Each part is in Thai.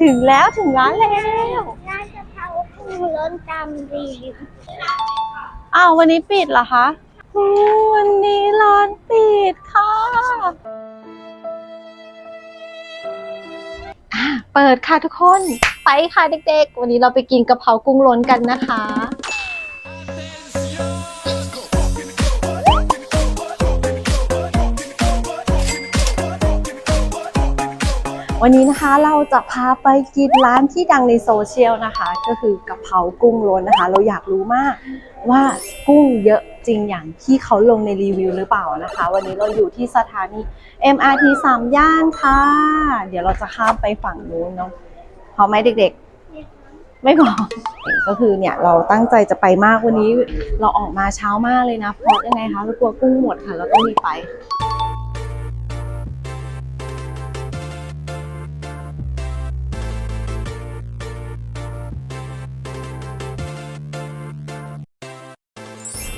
ถึงแล้วถึงร้านแล้วร้านกะเพรากุ้งล้นตำรีวิวอ้าววันนี้ปิดเหรอคะอืมวันนี้ร้านปิดค่ะอะเปิดค่ะทุกคน ไปค่ะเด็กๆ วันนี้เราไปกินกะเพรากุ้งล้นกันนะคะ วันนี้นะคะเราจะพาไปกินร้านที่ดังในโซเชียลนะคะ ก็คือกะเพรากุ้งล้นนะคะ เราอยากรู้มากว่ากุ้งเยอะจริงอย่างที่เขาลงในรีวิวหรือเปล่านะคะ วันนี้เราอยู่ที่สถานี MRT สามย่านค่ะ เดี๋ยวเราจะข้ามไปฝั่งนู้นเนาะพร้อไหมเด็กๆ ไม่พอก็คือเนี่ยเราตั้งใจจะไปมากวันนี้เราออกมาเช้ามากเลยนะ เพราะยังไงคะเรากลัวกุ้งหมดค่ะ เราต้องรีบไป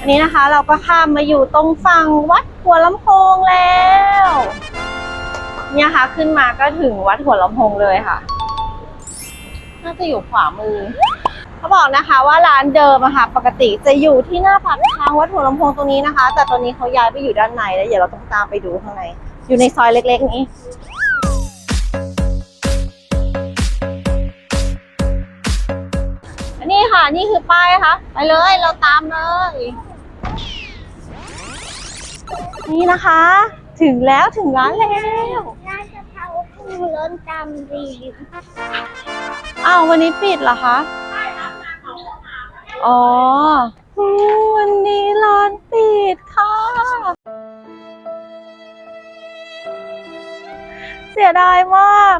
นี้นะคะ เราก็ข้ามมาอยู่ตรงฝั่งวัดหัวลำโพงแล้ว เนี่ยค่ะขึ้นมาก็ถึงวัดหัวลำโพงเลยค่ะ น่าจะอยู่ขวามือ เขาบอกนะคะว่าร้านเดิมอะค่ะ ปกติจะอยู่ที่หน้าปากทางวัดหัวลำโพงตรงนี้นะคะ แต่ตอนนี้เขาย้ายไปอยู่ด้านในแล้วเดี๋ยวเราต้องตามไปดูข้างใน อยู่ในซอยเล็ก ๆ นี้อันนี้ค่ะ นี่คือป้ายค่ะไปเลยเราตามเลย นี่นะคะ ถึงแล้วถึงร้านแล้วร้านกะเพรากุ้งล้นตำรีวิวอ้าววันนี้ปิดเหรอคะอ๋ออืมวันนี้ร้านปิดค่ะ เสียดายมาก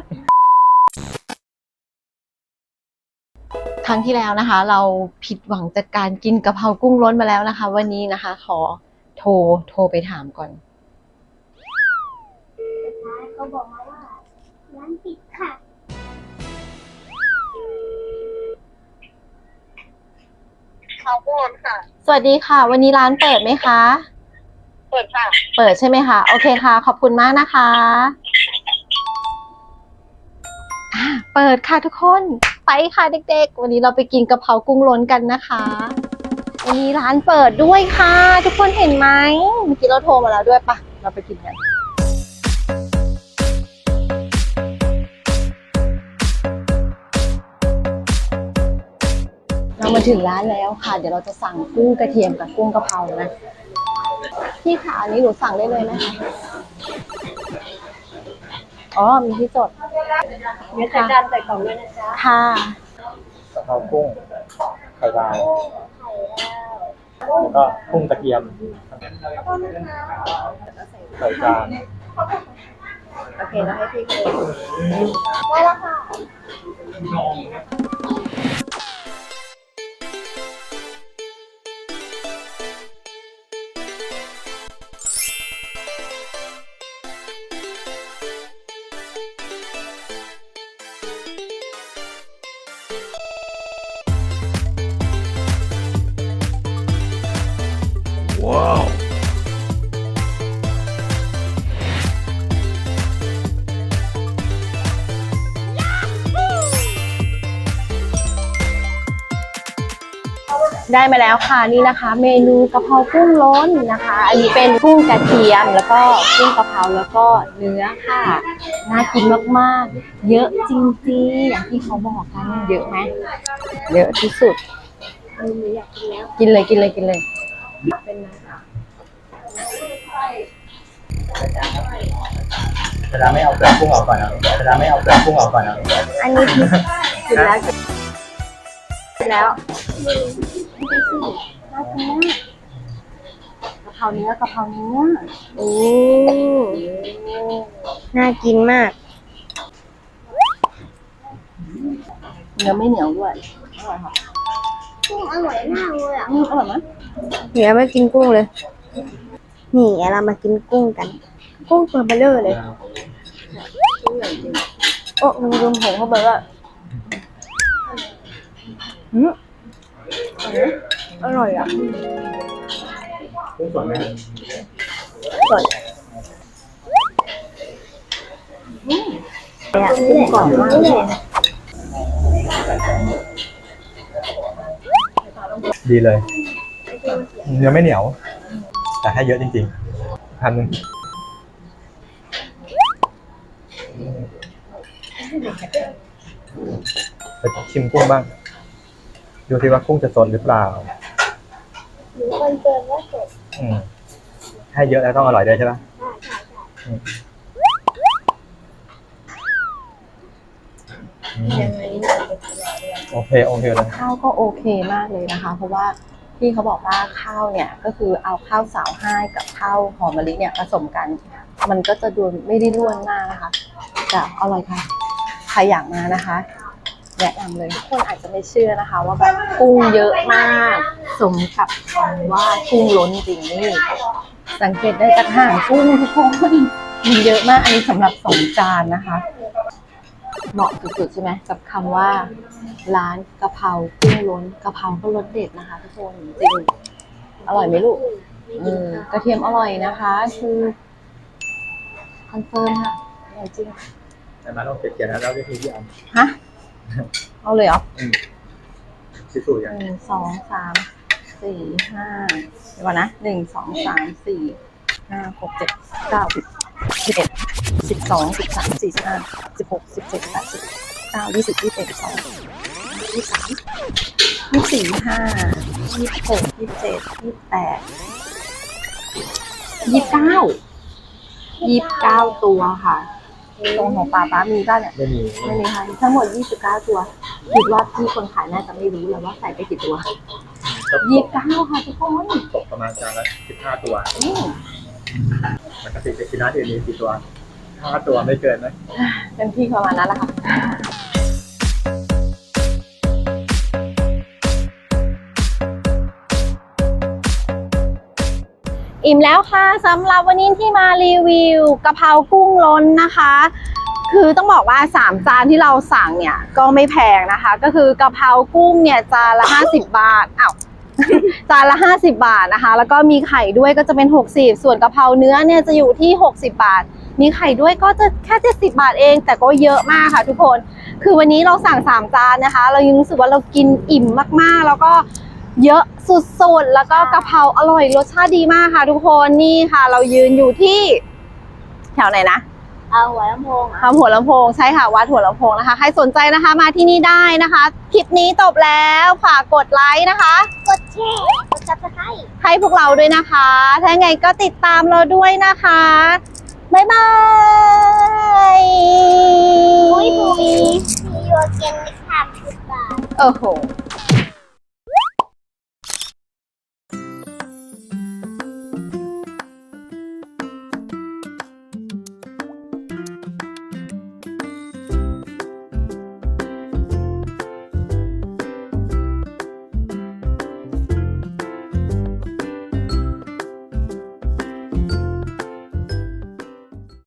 ค รั้งที่แล้วนะคะ เราผิดหวังจากการกินกะเพรากุ้งล้นมาแล้วนะคะ วันนี้นะคะ ขอโทรโทรไปถามก่อนเขาบอกมาว่าร้านปิดค่ะข้าวโพดค่ะ สวัสดีค่ะ วันนี้ร้านเปิดไหมคะ เปิดค่ะ เปิดใช่ไหมคะ โอเคค่ะ ขอบคุณมากนะคะอะเปิดค่ะทุกคน ไปค่ะเด็กๆ วันนี้เราไปกินกะเพรากุ้งล้นกันนะคะ วันนี้ร้านเปิดด้วยค่ะ ทุกคนเห็นไหมเมื่อกี้เราโทรมาแล้วด้วยปะเราไปกินกันเรามาถึงร้านแล้วค่ะ เดี๋ยวเราจะสั่งกุ้งกระเทียมกับกุ้งกะเพรานะพี่ค่ะอันนี้หนูสั่งได้เลยไหมคะอ๋อมีที่จด เดี๋ยวจะดันใส่กล่องด้วยนะจ๊ะค่ะ กะเพรากุ้งไข่ดาวแล้วก็กุ้งกระเทียมใส่จานโอเคแล้วให้พี่เลยได้แล้วค่ะ ได้มาแล้วค่ะนี่นะคะ เมนูกะเพรากุ้งล้นนะคะ อันนี้เป็นกุ้งกระเทียมแล้วก็กุ้งกะเพราแล้วก็เนื้อค่ะน่ากินมากๆ เยอะจริงๆอย่างที่เขาบอกกันเยอะไหมเยอะที่สุดเออหนูอยากกินแล้วกินเลยกินเลยกินเลยเวลาไม่เอาเปลือกกุ้งออกก่อนนะเวลาไม่เอาเปลือกกุ้งออกก่อนนะอันนี้กินกินแล้ว กินแล้วกะเพราเนื้อกะเพราเนื้อโอ้น่ากินมาก เนื้อไม่เหนียวด้วยกุ้งอร่อยมากเลยอะอืมอร่อยไหมเดี๋ยวมากินกุ้งเลย นี่เรามากินกุ้งกัน กุ้งตัวเบลเลอร์เลย โอ้ลืมลืมผงเข้าไปว่าอืม อร่อยอะสดไหมสดเนี่กุ้งกรอบมากเลยดีเลยเนื้อไม่เหนียว แต่ให้เยอะจริงๆทานหนึ่งไปชิมกุ้งบ้าง ดูสิว่ากุ้งจะสดหรือเปล่าหรือคนเกินว่าสดอืมให้เยอะแล้วต้องอร่อยด้วยใช่ปะใช่ใช่ใช่อืมอืมโอเคโอเคเลยข้าวก็โอเคมากเลยนะคะ เพราะว่าพี่เขาบอกว่าข้าวเนี่ยก็คือเอาข้าวสาวห้ายกับข้าวหอมมะลิเนี่ยผสมกัน มันก็จะดูไม่ได้ร่วนมากนะคะแต่อร่อยค่ะใครอยากมานะคะ แนะนำเลยทุกคนอาจจะไม่เชื่อนะคะ ว่าแบบกุ้งเยอะมาก สมกับคำว่ากุ้งล้นจริงนี่ สังเกตได้จากห่างกุ้งทุกคนมีเยอะมากอันนี้สำหรับสองจานนะคะ เหมาะสุดๆใช่ไหมกับคำว่า ร้านกะเพรากุ้งล้นกะเพราก็รสเด็ดนะคะ ทุกคนจริงอร่อยไหมลูกอืมกระเทียมอร่อยนะคะ คือคอนเฟิร์มค่ะอร่อยจริงแต่มาลองเขียนๆนะแล้ววิธีที่เอาฮะ เอาเลยเหรอพิสูจน์อย่างหนึ่งสองสามสี่ห้าเดี๋ยวก่อนนะหนึ่งสองสามสี่ห้าหกเจ็ดเก้าสิบสิบเอ็ดสิบสองสิบสามสี่สิบห้าสิบหกสิบเจ็ดแปดสิบเก้ายี่สิบยี่สิบเอ็ดยี่สิบสองยี่สิบสามยี่สิบสี่ห้ายี่สิบหกยี่สิบเจ็ดยี่สิบแปดยี่สิบเก้ายี่สิบเก้าตัวค่ะ ตรงของป้าป้ามีบ้างเนี่ยไม่มีไม่มีค่ะทั้งหมด 29 ตัวคิดว่าพี่คนขายน่าจะไม่รู้แล้วว่าใส่ไปกี่ตัว29ค่ะทุกคนตกประมาณจานละสิบห้าตัวอืมปกติจะกินร้านอื่นมีกี่ตัวห้าตัวไม่เกินไหมเป็นพี่ประมาณนั้นแหละค่ะ อิ่มแล้วค่ะสำหรับวันนี้ที่มารีวิวกะเพรากุ้งล้นนะคะ คือต้องบอกว่า 3 จานที่เราสั่งเนี่ยก็ไม่แพงนะคะ ก็คือกะเพรากุ้งเนี่ยจานละ 50 บาทอ้าวจานละ 50 บาทนะคะ แล้วก็มีไข่ด้วยก็จะเป็น 60 ส่วนกะเพราเนื้อเนี่ยจะอยู่ที่ 60 บาท มีไข่ด้วยก็จะแค่ 70 บาทเอง แต่ก็เยอะมากค่ะทุกคน คือวันนี้เราสั่ง 3 จานนะคะ เรายังรู้สึกว่าเรากินอิ่มมากๆ แล้วก็ เยอะสุดๆ แล้วก็กะเพราอร่อยรสชาติดีมากค่ะ ทุกคนนี่ค่ะ เรายืนอยู่ที่ แถวไหนนะเอาหัวลำโพงอะทำหัวลำโพงใช่ค่ะวัดหัวลำโพงนะคะ ใครสนใจนะคะมาที่นี่ได้นะคะ คลิปนี้จบแล้วฝากกดไลค์นะคะ กดแชร์กดซับสไครต์ให้พวกเราด้วยนะคะ ถ้าไงก็ติดตามเราด้วยนะคะ บ๊ายบายปุ้ยปุ้ย See you again next time. Goodbye. โอ้โห